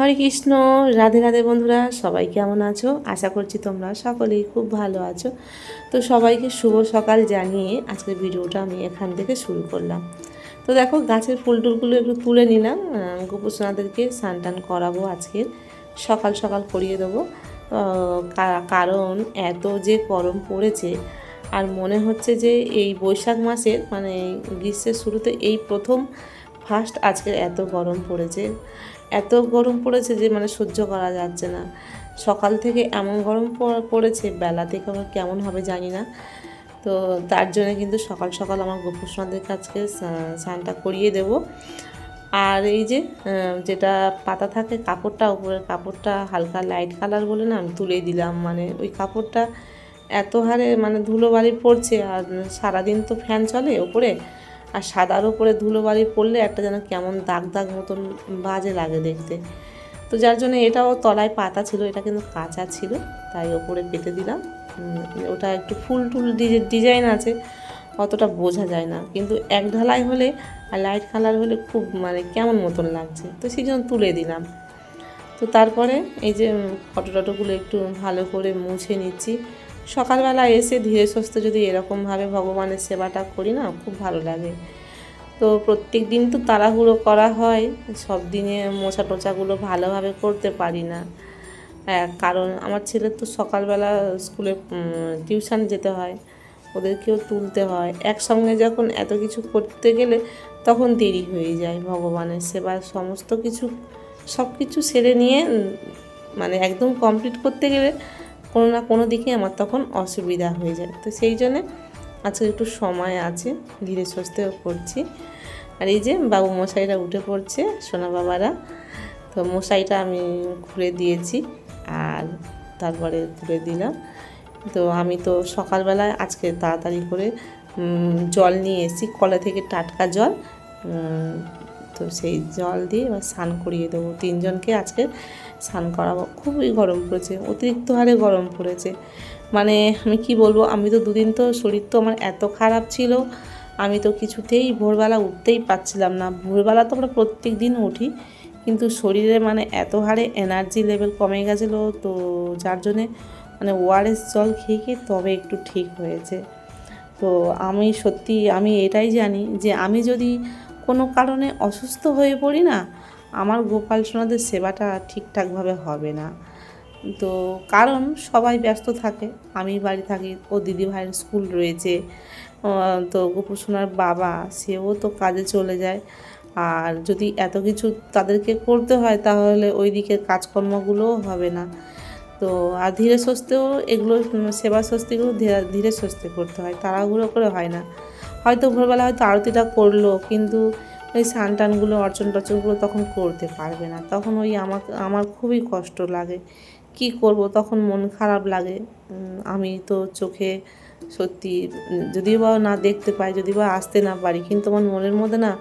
হরে কৃষ্ণ, রাধে রাধে বন্ধুরা, সবাই কেমন আছো? আশা করছি তোমরা সকলেই খুব ভালো আছো। তো সবাইকে শুভ সকাল জানিয়ে আজকের ভিডিওটা আমি এখান থেকে শুরু করলাম। তো দেখো, গাছের ফুল টুলগুলো একটু তুলে নিলাম। গোপুসোনাদেরকে স্নান টান করাবো আজকের সকাল সকাল করিয়ে দেবো। কারণ এত যে গরম পড়েছে, আর মনে হচ্ছে যে এই বৈশাখ মাসের মানে গ্রীষ্মের শুরুতে এই প্রথম ফার্স্ট আজকে এত গরম পড়েছে। এত গরম পড়েছে যে মানে সহ্য করা যাচ্ছে না। সকাল থেকে এমন গরম পড়েছে, বেলা থেকে কেমন হবে জানি না। তো তার জন্য কিন্তু সকাল সকাল আমার গোপুসোনাদের কাছকে স্নানটা করিয়ে দেব। আর এই যে যেটা পাতা থাকে কাপড়টা, উপরের কাপড়টা হালকা লাইট কালার বলে না আমি তুলে দিলাম। মানে ওই কাপড়টা এত হারে মানে ধুলোবালি পড়ছে আর সারাদিন তো ফ্যান চলে ওপরে। আর সাদার ওপরে ধুলোবালি পড়লে একটা যেন কেমন দাগ দাগ মতন বাজে লাগে দেখতে। তো যার জন্য এটাও তলায় পাতা ছিল, এটা কিন্তু কাঁচা ছিল, তাই ওপরে পেতে দিলাম। ওটা একটু ফুল টুল ডিজ- ডিজাইন আছে, অতটা বোঝা যায় না। কিন্তু এক ঢালাই হলে আর লাইট কালার হলে খুব মানে কেমন মতন লাগছে, তো সেই জন্য তুলে দিলাম। তো তারপরে এই যে ফটো টটোগুলো একটু ভালো করে মুছে নিচ্ছি। সকালবেলা এসে ধীরে সুস্থে যদি এরকমভাবে ভগবানের সেবাটা করি না, খুব ভালো লাগে। তো প্রত্যেক দিন তো তাড়াহুড়ো করা হয়, সব দিনে মোছা টোচাগুলো ভালোভাবে করতে পারি না। কারণ আমার ছেলের তো সকালবেলা স্কুলে টিউশন যেতে হয়, ওদেরকেও তুলতে হয়। একসঙ্গে যখন এত কিছু করতে গেলে তখন দেরি হয়ে যায় ভগবানের সেবা। সমস্ত কিছু সব কিছু সেরে নিয়ে মানে একদম কমপ্লিট করতে গেলে কোনো না কোনো দিকে আমার তখন অসুবিধা হয়ে যায়। তো সেই জন্যে আজকে একটু সময় আছে, ধীরে সুস্থেও করছি। আর এই যে বাবু মশাইরা উঠে পড়ছে, সোনা বাবারা। তো মশাইটা আমি খুলে দিয়েছি আর তারপরে তুলে দিলাম। তো আমি তো সকালবেলায় আজকে তাড়াতাড়ি করে জল নিয়ে এসেছি, কলা থেকে টাটকা জল তো সেই জল দিয়ে এবার স্নান করিয়ে দেবো। তিনজনকে আজকে স্নান করাবো। খুবই গরম পড়েছে, অতিরিক্ত হারে গরম পড়েছে। মানে আমি কি বলব, আমি তো দুদিন তো শরীর তো আমার এত খারাপ ছিল, আমি তো কিছুতেই ভোরবেলা উঠতেই পারছিলাম না। ভোরবেলা তো আমরা প্রত্যেক দিন উঠি, কিন্তু শরীরে মানে এত হারে এনার্জি লেভেল কমে গেছিল, তো যার জন্যে মানে ওআরএস জল খেয়ে খেয়ে তবে একটু ঠিক হয়েছে। তো আমি সত্যি আমি এটাই জানি যে আমি যদি কোনো কারণে অসুস্থ হয়ে পড়ি না, আমার গোপাল সোনাদের সেবাটা ঠিকঠাকভাবে হবে না। তো কারণ সবাই ব্যস্ত থাকে, আমি বাড়ি থাকি, ও দিদি ভাইয়ের স্কুল রয়েছে তো গোপুসোনার বাবা, সেও তো কাজে চলে যায়। আর যদি এত কিছু তাদেরকে করতে হয়, তাহলে ওই দিকের কাজকর্মগুলোও হবে না। তো আর ধীরে সুস্থেও এগুলো, সেবা স্বস্তিগুলো ধীরে ধীরে সুস্থে করতে হয়, তাড়াহুড়ো করে হয় না। হয়তো ভোরবেলা হয়তো আরতিটা করল, কিন্তু ওই স্নান টানগুলো অর্চন টর্চনগুলো তখন করতে পারবে না। তখন ওই আমার আমার খুবই কষ্ট লাগে। কি করব? তখন মন খারাপ লাগে। আমি তো চোখে সত্যি, যদিও বা না দেখতে পাই যদি বা আসতে না পারি, কিন্তু আমার মনের মধ্যে না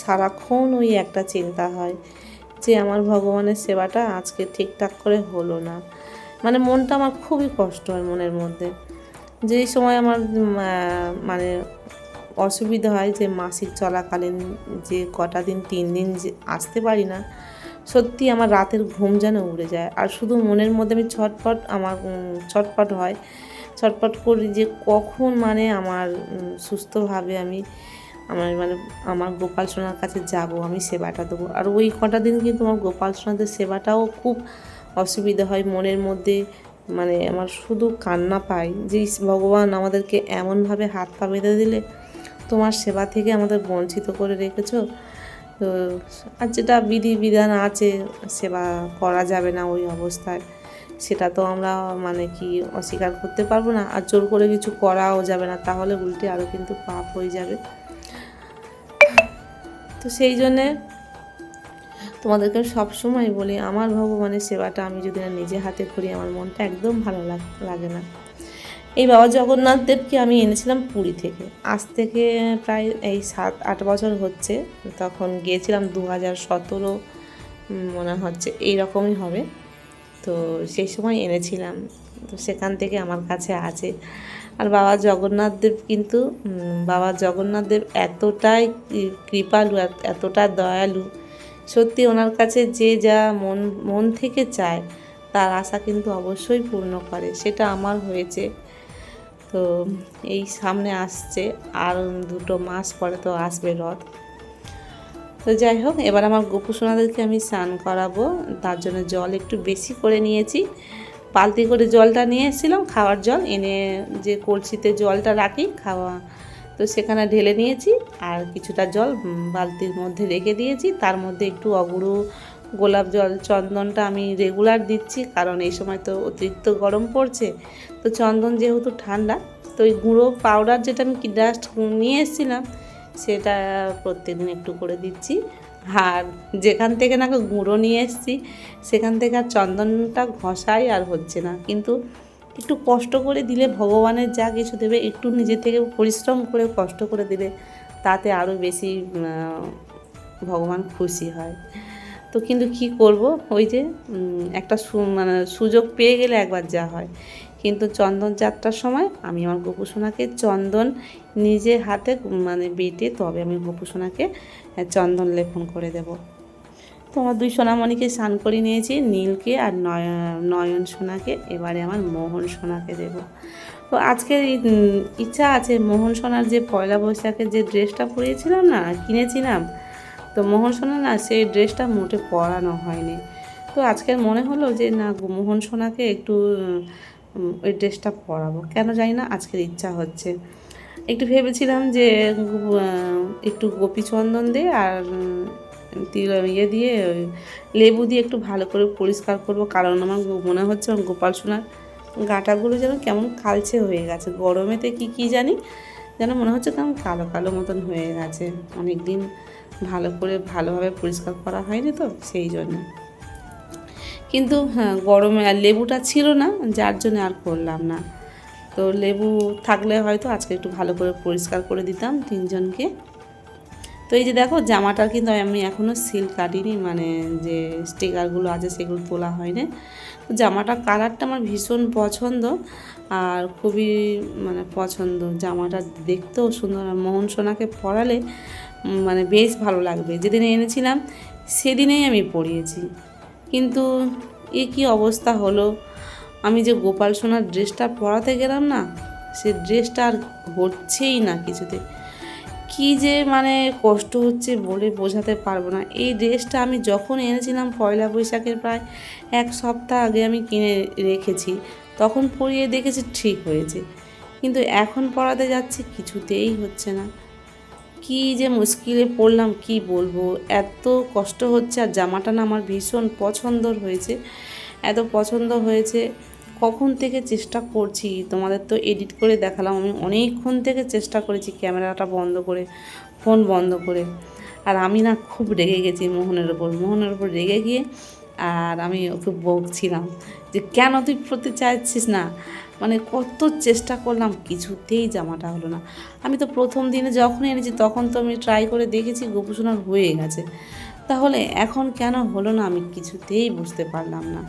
সারাক্ষণ ওই একটা চিন্তা হয় যে আমার ভগবানের সেবাটা আজকে ঠিকঠাক করে হলো না। মানে মনটা আমার খুবই কষ্ট হয় মনের মধ্যে। যেই সময় আমার মানে অসুবিধা হয় যে মাসিক চলাকালীন যে কটা দিন, তিন দিন যে আসতে পারি না, সত্যি আমার রাতের ঘুম যেন উড়ে যায়। আর শুধু মনের মধ্যে আমি ছটপট আমার ছটপট হয়। ছটপট করি যে কখন মানে আমার সুস্থভাবে আমি আমার মানে আমার গোপাল সোনার কাছে যাব, আমি সেবাটা দেবো। আর ওই কটা দিন কিন্তু আমার গোপাল সোনাদের সেবাটাও খুব অসুবিধা হয়। মনের মধ্যে মানে আমার শুধু কান্না পাই। যে ভগবান আমাদেরকে এমনভাবে হাত পা বেঁধে দিলে তোমার সেবা থেকে আমাদের বঞ্চিত করে রেখেছ। তো আর যেটা বিধি বিধান আছে, সেবা করা যাবে না ওই অবস্থায়। সেটা তো আমরা মানে কি অস্বীকার করতে পারব না। আর জোর করে কিছু করাও যাবে না, তাহলে উল্টে আরও কিন্তু পাপ হয়ে যাবে। তো সেই জন্যে তোমাদেরকে সব সময় বলি, আমার ভগবানের সেবাটা আমি যদি না নিজে হাতে করি, আমার মনটা একদম ভালো লাগে না। এই বাবা জগন্নাথ দেবকে আমি এনেছিলাম পুরী থেকে। আজ থেকে প্রায় এই সাত, আট বছর হচ্ছে, তখন গিয়েছিলাম দু হাজার সতেরো মনে হচ্ছে এই রকমই হবে। তো সেই সময় এনেছিলাম, তো সেখান থেকে আমার কাছে আছে। আর বাবা জগন্নাথ দেব কিন্তু বাবা জগন্নাথ দেব এতটাই কৃপালু, এত- এতটা দয়ালু। সত্যি ওনার কাছে যে যা মন মন থেকে চায়, তার আশা কিন্তু অবশ্যই পূর্ণ করে। সেটা আমার হয়েছে। তো এই সামনে আসছে, আর দুটো মাস পরে তো আসবে রথ। তো যাই হোক, এবার আমার গোপু সোনাদেরকে আমি স্নান করাবো। তার জন্য জল একটু বেশি করে নিয়েছি। বালতি করে জলটা নিয়ে এসেছিলাম খাওয়ার জল। এনে যে কলসিতে জলটা রাখি, খাওয়া। তো সেখানে ঢেলে নিয়েছি, আর কিছুটা জল বালতির মধ্যে রেখে দিয়েছি। তার মধ্যে একটু অগুরু গোলাপ জল চন্দনটা আমি রেগুলার দিচ্ছি, কারণ এই সময় তো অতিরিক্ত গরম পড়ছে। তো চন্দন যেহেতু ঠান্ডা, তো ওই গুঁড়ো পাউডার যেটা আমি জাস্ট নিয়ে এসেছিলাম, সেটা প্রত্যেকদিন একটু করে দিচ্ছি। আর যেখান থেকে না গুঁড়ো নিয়ে এসেছি, সেখান থেকে আর চন্দনটা ঘষাই আর হচ্ছে না। কিন্তু একটু কষ্ট করে দিলে ভগবানের যা কিছু দেবে, একটু নিজে থেকে পরিশ্রম করে কষ্ট করে দিলে, তাতে আরও বেশি ভগবান খুশি হয়। তো কিন্তু কি করব? ওই যে একটা মানে সুযোগ পেয়ে গেলে একবার যা হয়। কিন্তু চন্দন যাত্রার সময় আমি আমার গোপুসোনাকে চন্দন নিজে হাতে মানে বেটে তবে আমি গোপুসোনাকে চন্দন লেপন করে দেব। তো আমার দুই সোনামণিকে স্নান করে নিয়েছি, নীলকে আর নয়, নয়ন সোনাকে। এবারে আমার মোহন সোনাকে দেব। তো আজকের ইচ্ছা আছে মোহন সোনার যে পয়লা বৈশাখের যে ড্রেসটা পরিয়েছিলাম না, কিনেছিলাম তো মোহন সোনা না সেই ড্রেসটা মোটে পরানো হয়নি। তো আজকের মনে হলো যে না মোহন সোনাকে একটু ওই ড্রেসটা পরাবো। কেন জানি না আজকের ইচ্ছা হচ্ছে। একটু ভেবেছিলাম যে একটু গোপীচন্দন দিয়ে আর তিল ইয়ে দিয়ে লেবু দিয়ে একটু ভালো করে পরিষ্কার করব। কারণ আমার মনে হচ্ছে আমার গোপাল সোনার গাঁটাগুলো যেন কেমন কালচে হয়ে গেছে। গরমেতে কি কি জানি যেন মনে হচ্ছে কেমন কালো কালো মতন হয়ে গেছে। অনেক দিন ভালো করে ভালোভাবে পরিষ্কার করা হয়নি তো সেই জন্য। কিন্তু হ্যাঁ গরমে আর লেবুটা ছিল না, যার জন্য আর করলাম না। তো লেবু থাকলে হয়তো আজকে একটু ভালো করে পরিষ্কার করে দিতাম তিনজনকে। তো এই যে দেখো, জামাটা কিন্তু আমি এখনও সিল কাটিনি মানে যে স্টিকারগুলো আছে সেগুলো তোলা হয়নি। তো কালারটা আমার ভীষণ পছন্দ আর খুবই মানে পছন্দ। জামাটা দেখতেও সুন্দর আর মোহন সোনাকে পরালে মানে বেশ ভালো লাগবে। যেদিন এনেছিলাম সেদিনেই আমি পরিয়েছি। কিন্তু এ কি অবস্থা হলো? আমি যে গোপাল সোনার ড্রেসটা পরাতে গেলাম না, সে ড্রেসটা আর হচ্ছেই না কিছুতে। কি যে মানে কষ্ট হচ্ছে বলে বোঝাতে পারব না। এই ড্রেসটা আমি যখন এনেছিলাম পয়লা বৈশাখের প্রায় এক সপ্তাহ আগে আমি কিনে রেখেছি, তখন পরিয়ে দেখেছি ঠিক হয়েছে। কিন্তু এখন পরাতে যাচ্ছে কিছুতেই হচ্ছে না। কি যে মুশকিলে পড়লাম, কি বলব? এত কষ্ট হচ্ছে আর জামাটা না আমার ভীষণ পছন্দর হয়েছে। এত পছন্দ হয়েছে। কখন থেকে চেষ্টা করছি, তোমাদের তো এডিট করে দেখালাম, আমি অনেকক্ষণ থেকে চেষ্টা করেছি ক্যামেরাটা বন্ধ করে ফোন বন্ধ করে। আর আমি না খুব রেগে গেছি মোহনের ওপর মোহনের ওপর রেগে গিয়ে, আর আমি ওকে বকছিলাম যে, কেন তুই পড়তে চাইছিস না? মানে কত চেষ্টা করলাম, কিছুতেই জামাটা হলো না। আমি তো প্রথম দিনে যখন এনেছি, তখন তো আমি ট্রাই করে দেখেছি গোপুসোনার হয়ে গেছে। তাহলে এখন কেন হলো না, আমি কিছুতেই বুঝতে পারলাম না।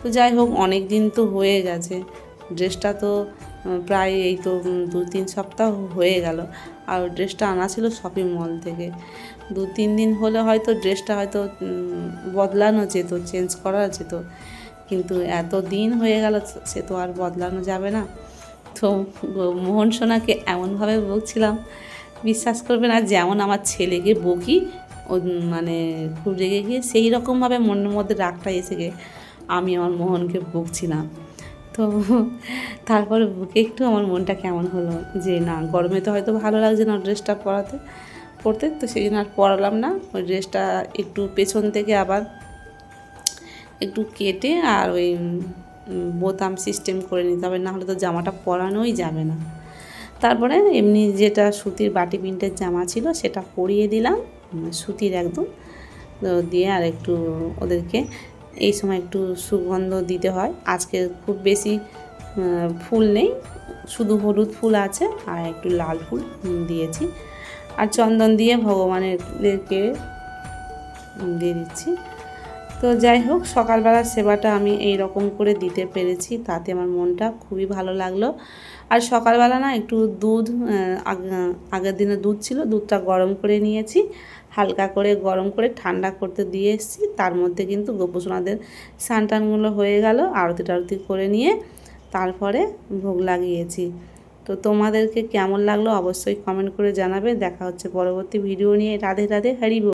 তো যাই হোক, অনেক দিন তো হয়ে গেছে। ড্রেসটা তো প্রায় এই তো দু তিন সপ্তাহ হয়ে গেল। আর ড্রেসটা আনা ছিল শপিং মল থেকে। দু তিন দিন হলে হয়তো ড্রেসটা হয়তো বদলানো যেত চেঞ্জ করা যেত। কিন্তু এত দিন হয়ে গেল, সে তো আর বদলানো যাবে না। তো মোহন সোনাকে এমনভাবে বকছিলাম, বিশ্বাস করবে না, যেমন আমার ছেলেকে বকি, ও মানে খুব রেগে গিয়ে সেই রকমভাবে মনের মধ্যে রাগটা এসে গিয়ে আমি আমার মোহনকে বকছিলাম তো তারপরে বুকে একটু আমার মনটা কেমন হলো যে না, গরমে তো হয়তো ভালো লাগছে না ড্রেসটা পরাতে, পরতে, তো সেই জন্য আর পরালাম না। ওই ড্রেসটা একটু পেছন থেকে আবার একটু কেটে আর ওই বোতাম সিস্টেম করে নিতে হবে না হলে তো জামাটা পরানোই যাবে না। তারপরে এমনি যেটা সুতির বাটি প্রিন্টের জামা ছিল সেটা পরিয়ে দিলাম, সুতির একদম। দিয়ে আর একটু ওদেরকে এই সময় একটু সুগন্ধ দিতে হয়। আজকে খুব বেশি ফুল নেই, শুধু হলুদ ফুল আছে আর একটু লাল ফুল দিয়েছি। আর চন্দন দিয়ে ভগবানেরকে দিয়ে দিচ্ছি। তো যাই হোক, সকালবেলার সেবাটা আমি এই রকম করে দিতে পেরেছি, তাতে আমার মনটা খুবই ভালো লাগল। আর সকালবেলা না একটু দুধ আগ- আগের দিনে দুধ ছিল, দুধটা গরম করে নিয়েছি। হালকা করে গরম করে ঠান্ডা করতে দিয়ে এসেছি। তার মধ্যে কিন্তু গোপুসোনাদের স্নান টানগুলো হয়ে গেল আরতি টারতি করে নিয়ে তারপরে ভোগ লাগিয়েছি। তো তোমাদেরকে কেমন লাগল অবশ্যই কমেন্ট করে জানাবে। দেখা হচ্ছে পরবর্তী ভিডিও নিয়ে। রাধে রাধে, হরি বল।